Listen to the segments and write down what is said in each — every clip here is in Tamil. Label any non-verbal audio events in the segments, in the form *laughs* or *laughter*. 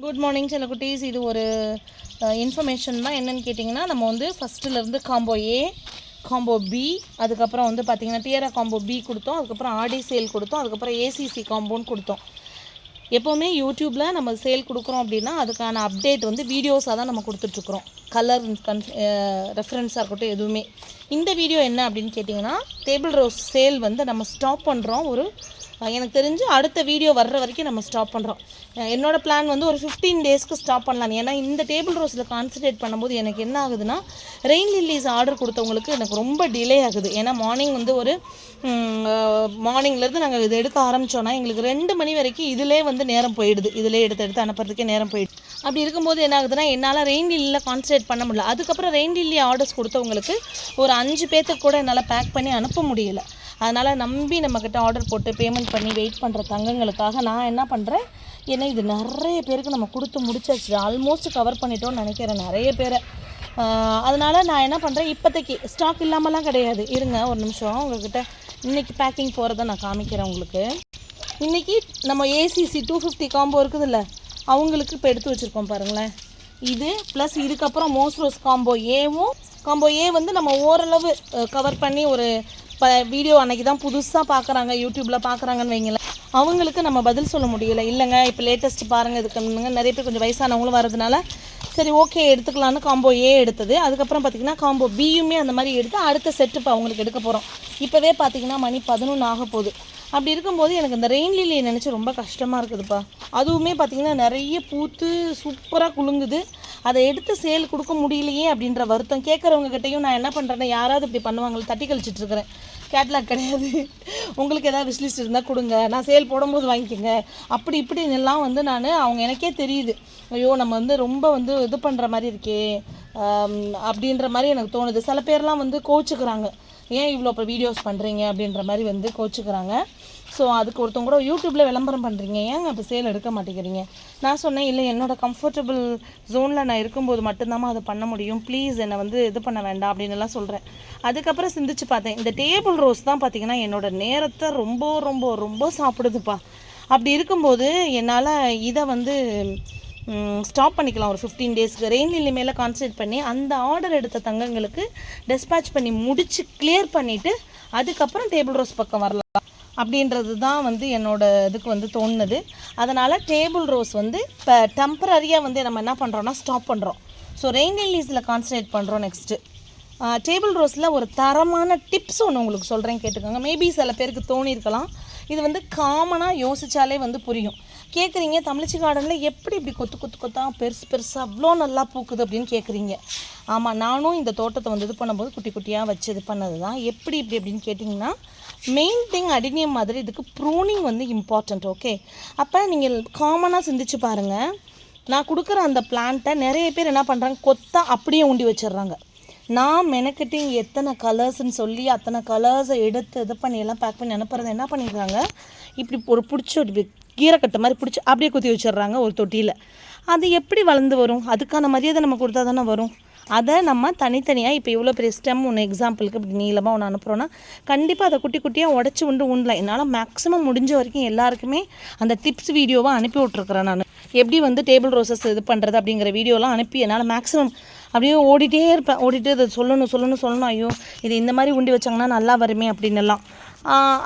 குட் மார்னிங் சில குட்டீஸ் இது ஒரு இன்ஃபர்மேஷன் தான். என்னென்னு கேட்டிங்கன்னா நம்ம வந்து ஃபஸ்ட்டுலேருந்து காம்போ ஏ காம்போ பி அதுக்கப்புறம் வந்து பார்த்திங்கன்னா டியரா காம்போ பி கொடுத்தோம். அதுக்கப்புறம் ஆடி சேல் கொடுத்தோம். அதுக்கப்புறம் ஏசிசி காம்போன்னு கொடுத்தோம். எப்போவுமே யூடியூப்பில் நம்ம சேல் கொடுக்குறோம் அப்படின்னா அதுக்கான அப்டேட் வந்து வீடியோஸாக தான் நம்ம கொடுத்துட்ருக்குறோம். கலர் கன் ரெஃபரன்ஸாக இருக்கட்டும் எதுவுமே. இந்த வீடியோ என்ன அப்படின்னு கேட்டிங்கன்னா டேபிள் ரோஸ் சேல் வந்து நம்ம ஸ்டாப் பண்ணுறோம் ஒரு எனக்கு தெரிஞ்சு அடுத்த வீடியோ வர்ற வரைக்கும் நம்ம ஸ்டாப் பண்ணுறோம் என்னோட பிளான் வந்து ஒரு ஃபிஃப்டீன் டேஸ்க்கு ஸ்டாப் பண்ணலாம். ஏன்னா இந்த டேபிள் ரோஸில் கான்சன்ட்ரேட் பண்ணும்போது எனக்கு என்ன ஆகுதுன்னா ரெயின் லில்லிஸ் ஆர்டர் கொடுத்தவங்களுக்கு எனக்கு ரொம்ப டிலே ஆகுது. ஏன்னா மார்னிங் வந்து ஒரு மார்னிங்லேருந்து நாங்கள் இது எடுக்க ஆரம்பித்தோன்னா எங்களுக்கு ரெண்டு மணி வரைக்கும் இதிலே வந்து நேரம் போயிடுது. இதிலே எடுத்து எடுத்து அனுப்புறதுக்கே நேரம் போயிடுது. அப்படி இருக்கும்போது என்ன ஆகுதுன்னா என்னால் ரெயின் லில்லியில் கான்சன்ட்ரேட் பண்ண முடியல. அதுக்கப்புறம் ரெயின் லில்லி ஆர்டர்ஸ் கொடுத்தவங்களுக்கு ஒரு அஞ்சு பேர்த்துக்கு கூட என்னால் பேக் பண்ணி அனுப்ப முடியலை. அதனால் நம்பி நம்மக்கிட்ட ஆர்டர் போட்டு பேமெண்ட் பண்ணி வெயிட் பண்ணுற தங்கங்களுக்காக நான் என்ன பண்ணுறேன் ஏன்னா இது நிறைய பேருக்கு நம்ம கொடுத்து முடிச்சாச்சு. ஆல்மோஸ்ட் கவர் பண்ணிட்டோம்னு நினைக்கிறேன் நிறைய பேரை. அதனால் நான் என்ன பண்ணுறேன் இப்போதைக்கு ஸ்டாக் இல்லாமலாம் கிடையாது. இருங்க ஒரு நிமிஷம். உங்கள்கிட்ட இன்றைக்கி பேக்கிங் போகிறத நான் காமிக்கிறேன் உங்களுக்கு. இன்றைக்கி நம்ம ஏசிசி டூ ஃபிஃப்டி காம்போ இருக்குதுல்ல அவங்களுக்கு இப்போ எடுத்து வச்சுருக்கோம் பாருங்களேன். இது ப்ளஸ் இதுக்கப்புறம் மோஸ்ரோஸ் காம்போ ஏவும் காம்போ ஏ வந்து நம்ம ஓரளவு கவர் பண்ணி ஒரு இப்போ வீடியோ அன்னைக்கு தான் புதுசாக பார்க்குறாங்க யூடியூப்பில் பார்க்குறாங்கன்னு வைங்களேன். அவங்களுக்கு நம்ம பதில் சொல்ல முடியல. இல்லைங்க இப்போ லேட்டஸ்ட் பாருங்கள் இதுக்கு நிறைய பேர் கொஞ்சம் வயசானவங்களும் வரதுனால சரி ஓகே எடுத்துக்கலான்னு காம்போ ஏ எடுத்தது. அதுக்கப்புறம் பார்த்திங்கன்னா காம்போ பியுமே அந்த மாதிரி எடுத்து அடுத்த செட்டு இப்போ அவங்களுக்கு எடுக்க போகிறோம் இப்போவே பார்த்திங்கன்னா மணி பதினொன்று ஆக போகுது. அப்படி இருக்கும்போது எனக்கு இந்த ரெயின் லில்லியை நினச்சி ரொம்ப கஷ்டமாக இருக்குதுப்பா. அதுவுமே பார்த்திங்கன்னா நிறைய பூத்து சூப்பராக குலுங்குது. அதை எடுத்து சேல் கொடுக்க முடியலையே அப்படின்ற வருத்தம் கேட்குறவங்க கிட்டேயும் நான் என்ன பண்ணுறேன்னா யாராவது இப்படி பண்ணுவாங்களே தட்டி கழிச்சிட்டு இருக்கிறேன். கேட்லாக் கிடையாது. உங்களுக்கு எதாவது விஷ்லிஸ்ட் இருந்தால் கொடுங்க. நான் சேல் போடும்போது வாங்கிக்கோங்க. அப்படி இப்படின்னு எல்லாம் வந்து நான் அவங்க எனக்கே தெரியுது. ஐயோ நம்ம வந்து ரொம்ப வந்து இது பண்ணுற மாதிரி இருக்கே அப்படின்ற மாதிரி எனக்கு தோணுது. சில பேர்லாம் வந்து கோச்சுக்கிறாங்க. ஏன் இவ்வளோ இப்போ வீடியோஸ் பண்ணுறீங்க அப்படின்ற மாதிரி வந்து கோச்சுக்கிறாங்க. ஸோ அதுக்கு ஒருத்தவங்க கூட யூடியூப்பில் விளம்பரம் பண்ணுறீங்க ஏங்க அப்போ சேல் எடுக்க மாட்டேங்கிறீங்க? நான் சொன்னேன் இல்லை என்னோடய கம்ஃபர்டபுள் ஜோனில் நான் இருக்கும்போது மட்டும்தாம்மா அதை பண்ண முடியும். ப்ளீஸ் என்னை வந்து இது பண்ண வேண்டாம் அப்படின்னு எல்லாம் சொல்கிறேன் அதுக்கப்புறம் சிந்திச்சு பார்த்தேன். இந்த டேபிள் ரோஸ் தான் பார்த்தீங்கன்னா என்னோட நேரத்தை ரொம்ப ரொம்ப ரொம்ப சாப்பிடுதுப்பா. அப்படி இருக்கும்போது என்னால் இதை வந்து ஸ்டாப் பண்ணிக்கலாம். ஒரு ஃபிஃப்டீன் டேஸ்க்கு ரெயின் லில்லி மேலே கான்சன்ட்ரேட் பண்ணி அந்த ஆர்டர் எடுத்த தங்கங்களுக்கு டிஸ்பேட்ச் பண்ணி முடித்து கிளியர் பண்ணிவிட்டு அதுக்கப்புறம் டேபிள் ரோஸ் பக்கம் வரலாம். அப்படின்றது தான் வந்து என்னோட இதுக்கு வந்து தோணுது. அதனால் டேபிள் ரோஸ் வந்து இப்போ டெம்பரரியாக வந்து நம்ம என்ன பண்ணுறோன்னா ஸ்டாப் பண்ணுறோம் ஸோ ரெயின் லில்லிஸில் கான்சன்ட்ரேட் பண்ணுறோம் நெக்ஸ்ட்டு டேபிள் ரோஸில் ஒரு தரமான டிப்ஸ் ஒன்று உங்களுக்கு சொல்கிறேன் கேட்டுக்கோங்க. மேபி சில பேருக்கு தோணியிருக்கலாம் இது வந்து காமனாக யோசித்தாலே வந்து புரியும். கேட்குறீங்க தமிழ்ச்சி கார்டனில் எப்படி இப்படி கொத்து கொத்து கொத்தாக பெருசு பெருசாக அவ்வளோ நல்லா பூக்குது அப்படின்னு கேட்குறீங்க ஆமாம் நானும் இந்த தோட்டத்தை வந்து இது பண்ணும்போது குட்டி குட்டியாக வச்சு இது பண்ணது தான் எப்படி இப்படி அப்படின்னு கேட்டிங்கன்னா மெயின் திங் அடினியம் மாதிரி இதுக்கு ப்ரூனிங் வந்து இம்பார்ட்டண்ட் ஓகே அப்போ நீங்கள் காமனாக சிந்திச்சு பாருங்கள் நான் கொடுக்குற அந்த பிளான்ட்டை நிறைய பேர் என்ன பண்ணுறாங்க கொத்தா அப்படியே உண்டி வச்சிடுறாங்க. நான் மெனக்கெட்டு இங்கே எத்தனை கலர்ஸ்ன்னு சொல்லி அத்தனை கலர்ஸை எடுத்து இது பண்ணி எல்லாம் பேக் பண்ணி அனுப்புறது என்ன பண்ணிடுறாங்க? இப்படி ஒரு பிடிச்சி இப்படி கீரைக்கட்டை மாதிரி பிடிச்சி அப்படியே குத்தி வச்சிடுறாங்க ஒரு தொட்டியில். அது எப்படி வளர்ந்து வரும்? அதுக்கான மரியாதை நம்ம கொடுத்தா தானே வரும்? அதை நம்ம தனித்தனியாக இப்போ இவ்வளோ பெரிய ஸ்டெம் ஒன்று எக்ஸாம்பிளுக்கு இப்படி நீளமாக ஒன்று அனுப்புகிறோன்னா கண்டிப்பாக அதை குட்டி குட்டியாக உடச்சி உண்டு உண்டலாம். என்னால் மேக்ஸிமம் முடிஞ்ச வரைக்கும் எல்லாருக்குமே அந்த டிப்ஸ் வீடியோவாக அனுப்பி விட்ருக்குறேன் நான். எப்படி வந்து டேபிள் ரோசஸ் இது பண்ணுறது அப்படிங்கிற வீடியோலாம் அனுப்பி என்னால் மேக்ஸிமம் அப்படியே ஓடிட்டே இருப்பேன். ஓடிட்டு அதை சொல்லணும் சொல்லணும் சொல்லணும். ஐயோ இது இந்த மாதிரி உண்டி வச்சாங்கன்னா நல்லா வருமே அப்படின்னு எல்லாம்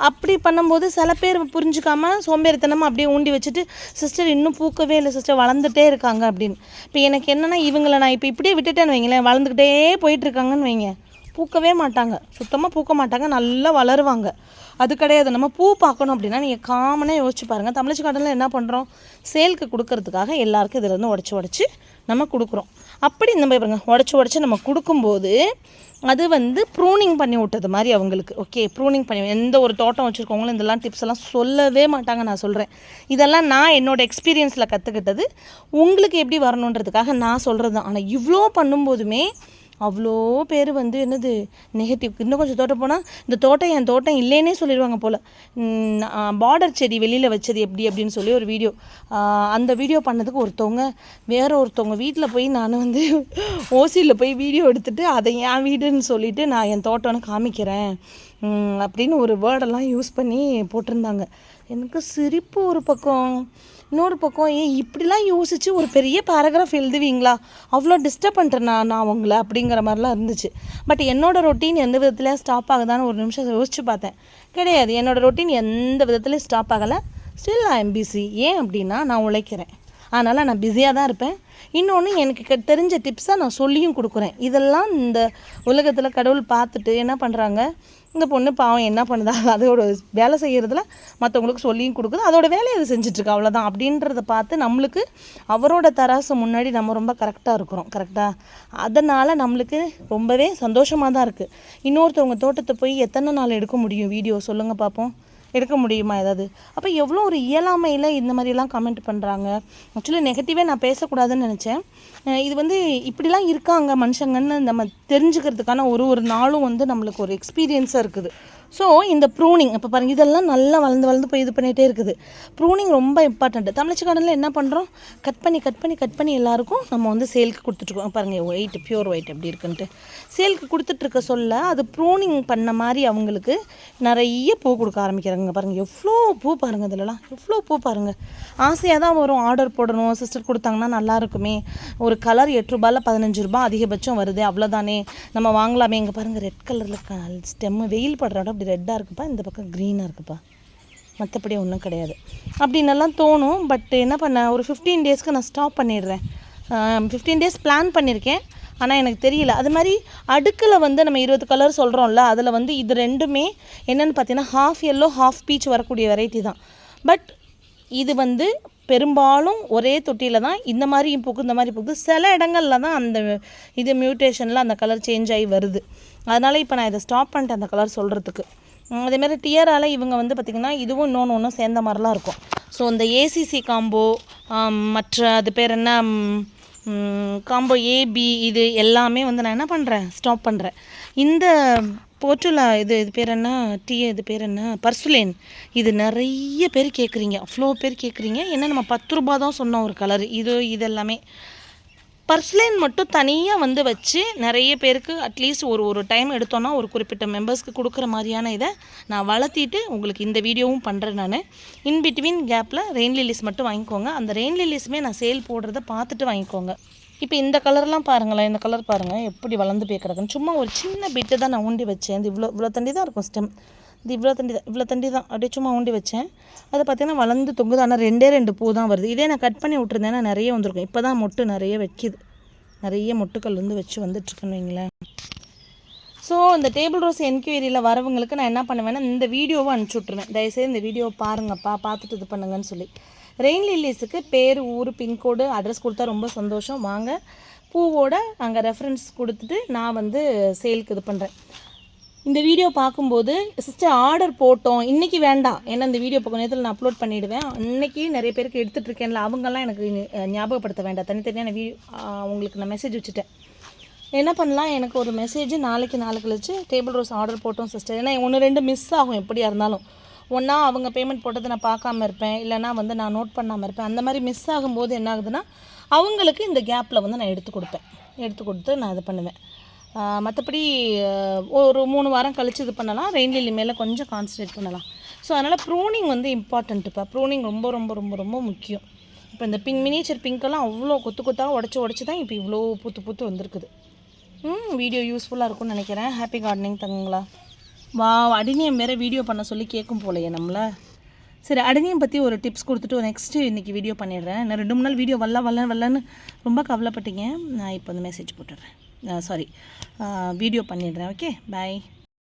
அப்படி பண்ணும்போது சில பேர் புரிஞ்சுக்காம சோம்பேறித்தனமாக அப்படியே ஊண்டி வச்சுட்டு சிஸ்டர் இன்னும் பூக்கவே இல்லை சிஸ்டர் வளர்ந்துட்டே இருக்காங்க அப்படின்னு. இப்போ எனக்கு என்னென்னா இவங்களை நான் இப்போ இப்படியே விட்டுட்டேன்னு வைங்களேன். வளர்ந்துக்கிட்டே போயிட்டுருக்காங்கன்னு வைங்க. பூக்கவே மாட்டாங்க. சுத்தமாக பூக்க மாட்டாங்க. நல்லா வளருவாங்க. அது கிடையாது. நம்ம பூ பார்க்கணும் அப்படின்னா நீங்கள் காமனாக யோசிச்சு பாருங்கள் தமிழ்ச்சி கார்டனில் என்ன பண்ணுறோம் சேலுக்கு கொடுக்கறதுக்காக எல்லாருக்கும் இதில் இருந்து உடச்சி உடச்சி நம்ம கொடுக்குறோம். அப்படி இந்த மாதிரி பாருங்கள் உடச்சி உடச்சி நம்ம கொடுக்கும்போது அது வந்து ப்ரூனிங் பண்ணி விட்டது மாதிரி அவங்களுக்கு. ஓகே ப்ரூனிங் பண்ணி எந்த ஒரு தோட்டம் வச்சுருக்கவங்களும் இதெல்லாம் டிப்ஸ் எல்லாம் சொல்லவே மாட்டாங்க நான் சொல்கிறேன் இதெல்லாம் நான் என்னோட எக்ஸ்பீரியன்ஸில் கற்றுக்கிட்டது உங்களுக்கு எப்படி வரணுன்றதுக்காக நான் சொல்கிறது தான். ஆனால் இவ்வளோ பண்ணும்போதுமே அவ்வளோ பேர் வந்து என்னது நெகட்டிவ் இன்னும் கொஞ்சம் தோட்டம் போனால் இந்த தோட்டம் என் தோட்டம் இல்லைன்னே சொல்லிடுவாங்க போல். பார்டர் செடி வெளியில் வச்சது எப்படி அப்படின்னு சொல்லி ஒரு வீடியோ அந்த வீடியோ பண்ணதுக்கு ஒருத்தவங்க வேற ஒருத்தவங்க வீட்டில் போய் நான் வந்து *laughs* ஓசியில் போய் வீடியோ எடுத்துகிட்டு அதை என் வீடுன்னு சொல்லிட்டு நான் என் தோட்டம்னு காமிக்கிறேன் அப்படின்னு ஒரு வேர்டெல்லாம் யூஸ் பண்ணி போட்டிருந்தாங்க. எனக்கு சிரிப்பு ஒரு பக்கம். இன்னொரு பக்கம் ஏன் இப்படிலாம் யோசித்து ஒரு பெரிய பேராகிராஃப் எழுதுவீங்களா? அவ்வளோ டிஸ்டர்ப் பண்ணுறேன் நான் நான் உங்களை அப்படிங்கிற மாதிரிலாம் இருந்துச்சு. பட் என்னோடய ரொட்டீன் எந்த விதத்துலையும் ஸ்டாப் ஆகுதான்னு ஒரு நிமிஷம் யோசிச்சு பார்த்தேன். கிடையாது. என்னோடய ரொட்டீன் எந்த விதத்துலையும் ஸ்டாப் ஆகலை. ஸ்டில் நான் பிஸி ஏன் அப்படின்னா நான் உழைக்கிறேன். அதனால் நான் பிஸியாக தான் இருப்பேன். இன்னொன்று எனக்கு க- தெரிஞ்ச டிப்ஸை நான் சொல்லியும் கொடுக்குறேன். இதெல்லாம் இந்த உலகத்தில் கடவுள் பார்த்துட்டு என்ன பண்ணுறாங்க இந்த பொண்ணு பாவம் என்ன பண்ணுதா? *laughs* அதோட வேலை செய்கிறதுல மற்றவங்களுக்கு சொல்லியும் கொடுக்குது. அதோட வேலையை அது செஞ்சிட்ருக்கு அவ்வளோதான் அப்படின்றத பார்த்து நம்மளுக்கு அவரோட தராசு முன்னாடி நம்ம ரொம்ப கரெக்டாக இருக்கிறோம் கரெக்டாக அதனால் நம்மளுக்கு ரொம்பவே சந்தோஷமாக தான் இருக்குது இன்னொருத்தவங்க தோட்டத்தை போய் எத்தனை நாள் எடுக்க முடியும் வீடியோ? சொல்லுங்கள் பார்ப்போம் எடுக்க முடியுமா ஏதாவது? அப்போ எவ்வளோ ஒரு இயலாமையில் இந்த மாதிரிலாம் கமெண்ட் பண்ணுறாங்க ஆக்சுவலி நெகட்டிவே நான் பேசக்கூடாதுன்னு நினச்சேன். இது வந்து இப்படிலாம் இருக்காங்க மனுஷங்கன்னு நம்ம தெரிஞ்சுக்கிறதுக்கான ஒரு ஒரு நாளும் வந்து நம்மளுக்கு ஒரு எக்ஸ்பீரியன்ஸாக இருக்குது. ஸோ இந்த ப்ரூனிங் இப்போ பாருங்கள் இதெல்லாம் நல்லா வளர்ந்து வளர்ந்து போய் இது பண்ணிகிட்டே இருக்குது. ப்ரூனிங் ரொம்ப இம்பார்ட்டண்ட்டு தமிழ்ச்சி கார்டனில் என்ன பண்ணுறோம் கட் பண்ணி கட் பண்ணி கட் பண்ணி எல்லாருக்கும் நம்ம வந்து சேலுக்கு கொடுத்துட்ருக்கோம் பாருங்கள் ஒயிட் பியூர் ஒயிட் எப்படி இருக்குன்ட்டு. சேலுக்கு கொடுத்துட்ருக்க சொல்ல அது ப்ரூனிங் பண்ண மாதிரி அவங்களுக்கு நிறைய பூ கொடுக்க ஆரம்பிக்கிறாங்க பாருங்கள் எவ்வளோ பூ பாருங்கள் இதிலலாம். எவ்வளோ பூ பாருங்கள் ஆசையாக தான் வரும். ஆர்டர் போடணும். சிஸ்டர் கொடுத்தாங்கன்னா நல்லா இருக்குமே. ஒரு கலர் எட்டு ரூபாயில் பதினஞ்சு ரூபாய் அதிகபட்சம் வருது. அவ்வளோதானே நம்ம வாங்கலாமே. இங்கே பாருங்கள் ரெட் கலரில் ஸ்டெம்மு வெயில் படுற இடம் அப்படி ரெட்டாக இருக்குப்பா இந்த பக்கம் க்ரீனாக இருக்குப்பா. மற்றபடி ஒன்றும் கிடையாது. அப்படின்னெல்லாம் தோணும் பட் என்ன பண்ண ஒரு ஃபிஃப்டீன் டேஸ்க்கு நான் ஸ்டாப் பண்ணிடுறேன். ஃபிஃப்டீன் டேஸ் பிளான் பண்ணியிருக்கேன் ஆனால் எனக்கு தெரியல. அது மாதிரி அடுக்கில் வந்து நம்ம இருபது கலர் சொல்கிறோம்ல அதில் வந்து இது ரெண்டுமே என்னென்னு பார்த்தீங்கன்னா ஹாஃப் எல்லோ ஹாஃப் பீச் வரக்கூடிய வெரைட்டி தான். பட் இது வந்து பெரும்பாலும் ஒரே தொட்டியில் தான் இந்த மாதிரியும் பூக்கு இந்த மாதிரி பூக்கு சில இடங்களில் தான் அந்த இது மியூட்டேஷனில் அந்த கலர் சேஞ்ச் ஆகி வருது. அதனால் இப்போ நான் இதை ஸ்டாப் பண்ணிட்டேன் அந்த கலர் சொல்கிறதுக்கு அதேமாதிரி டியரால் இவங்க வந்து பார்த்திங்கன்னா இதுவும் இன்னொன்று ஒன்றும் சேர்ந்த மாதிரிலாம் இருக்கும். ஸோ இந்த ஏசிசி காம்போ மற்ற அது பேர் என்ன காம்போ ஏபி இது எல்லாமே வந்து நான் என்ன பண்ணுறேன் ஸ்டாப் பண்ணுறேன் இந்த போர்ச்சுலா இது இது பேர் என்ன? டீ இது பேர் என்ன? பர்சுலேன். இது நிறைய பேர் கேட்குறீங்க. அவ்வளோ பேர் கேட்குறீங்க. ஏன்னா நம்ம பத்து ரூபா தான் சொன்னோம் ஒரு கலர் இது இதெல்லாமே. பர்ஸ்லைன் மட்டும் தனியாக வந்து வச்சு நிறைய பேருக்கு அட்லீஸ்ட் ஒரு ஒரு டைம் எடுத்தோன்னா ஒரு குறிப்பிட்ட மெம்பர்ஸ்க்கு கொடுக்குற மாதிரியான இதை நான் வளர்த்திட்டு உங்களுக்கு இந்த வீடியோவும் பண்ணுறேன் நான். இன் பிட்வீன் கேப்பில் ரெயின் லில்லிஸ் மட்டும் வாங்கிக்கோங்க. அந்த ரெயின் லில்லிஸுமே நான் சேல் போடுறத பார்த்துட்டு வாங்கிக்கோங்க. இப்போ இந்த கலர்லாம் பாருங்களேன் இந்த கலர் பாருங்கள் எப்படி வளர்ந்து போய் கிடக்குன்னு சும்மா ஒரு சின்ன பிட்டு தான் நான் ஊண்டி வச்சேன். இது இவ்வளோ இவ்வளோ தண்டி தான் இருக்கும் ஸ்டெம் இது இவ்வளோ தண்டி தான் இவ்வளோ தண்டி தான். அப்படியே சும்மா ஊண்டி வச்சேன். அது பார்த்திங்கன்னா வளர்ந்து தொங்குது. ஆனால் ரெண்டே ரெண்டு பூ தான் வருது. இதே நான் கட் பண்ணி விட்டுருந்தேன்னா நிறைய வந்திருக்கும். இப்போ தான் மொட்டு நிறைய வைக்கிது. நிறைய மொட்டுக்கள் வந்து வச்சு வந்துட்டுருக்குன்னு வைங்களேன். ஸோ இந்த டேபிள் ரோஸ் என்கொயரியில் வரவங்களுக்கு நான் என்ன பண்ணுவேன்னா இந்த வீடியோவை அனுப்பிச்சி விட்ருவேன் தயவுசெய்து இந்த வீடியோவை பாருங்கப்பா. பார்த்துட்டு இது பண்ணுங்கன்னு சொல்லி. ரெயின் லில்லிஸுக்கு பேர் ஊர் பின்கோடு அட்ரஸ் கொடுத்தா ரொம்ப சந்தோஷம். வாங்க பூவோட அங்கே ரெஃபரன்ஸ் கொடுத்துட்டு நான் வந்து சேலுக்கு இது பண்ணுறேன் இந்த வீடியோ பார்க்கும்போது சிஸ்டர் ஆர்டர் போட்டோம். இன்றைக்கி வேண்டாம். ஏன்னா இந்த வீடியோ பக்கம் நேரத்தில் நான் அப்லோட் பண்ணிவிடுவேன் அன்னைக்கு நிறைய பேருக்கு எடுத்துகிட்டு இருக்கேன்ல அவங்கெல்லாம் எனக்கு ஞாபகப்படுத்த வேண்டாம். தனித்தனியாக நான் வீடியோ உங்களுக்கு நான் மெசேஜ் வச்சுட்டேன். என்ன பண்ணலாம்? எனக்கு ஒரு மெசேஜ் நாளைக்கு நாளை கழிச்சு டேபிள் ரோஸ் ஆர்டர் போட்டோம் சிஸ்டர் ஏன்னா ஒன்று ரெண்டு மிஸ் ஆகும் எப்படியா இருந்தாலும். ஒன்றா அவங்க பேமெண்ட் போட்டதை நான் பார்க்காம இருப்பேன். இல்லைனா வந்து நான் நோட் பண்ணாமல் இருப்பேன். அந்த மாதிரி மிஸ் ஆகும்போது என்ன ஆகுதுன்னா அவங்களுக்கு இந்த கேப்பில் வந்து நான் எடுத்து கொடுப்பேன். எடுத்து கொடுத்து நான் இது பண்ணுவேன். மற்றபடி ஒரு மூணு வாரம் கழித்து இது பண்ணலாம். ரெயின் லில்லி மேலே கொஞ்சம் கான்சன்ட்ரேட் பண்ணலாம். ஸோ அதனால் ப்ரூனிங் வந்து இம்பார்ட்டண்ட்டுப்பா ப்ரூனிங் ரொம்ப ரொம்ப ரொம்ப ரொம்ப முக்கியம். இப்போ இந்த பிங்க் மினியேச்சர் பிங்க்கெல்லாம் அவ்வளோ கொத்து கொத்தாக உடச்சி உடச்சி தான் இப்போ இவ்வளோ பூத்து பூத்து வந்திருக்குது. ம் வீடியோ யூஸ்ஃபுல்லாக இருக்கும்னு நினைக்கிறேன். ஹாப்பி கார்டனிங் தங்குங்களா. வா அடினியம் வேறு வீடியோ பண்ண சொல்லி கேட்கும் போலையே நம்மளை. சரி அடினியம் பற்றி ஒரு டிப்ஸ் கொடுத்துட்டு நெக்ஸ்ட்டு இன்றைக்கி வீடியோ பண்ணிடுறேன். நான் ரெண்டு மூணு நாள் வீடியோ வரல வரல வரலன்னு ரொம்ப கவலைப்பட்டீங்க. நான் இப்போ வந்து மெசேஜ் போட்டுடுறேன். சாரி வீடியோ பண்ணிடுறேன் ஓகே பாய்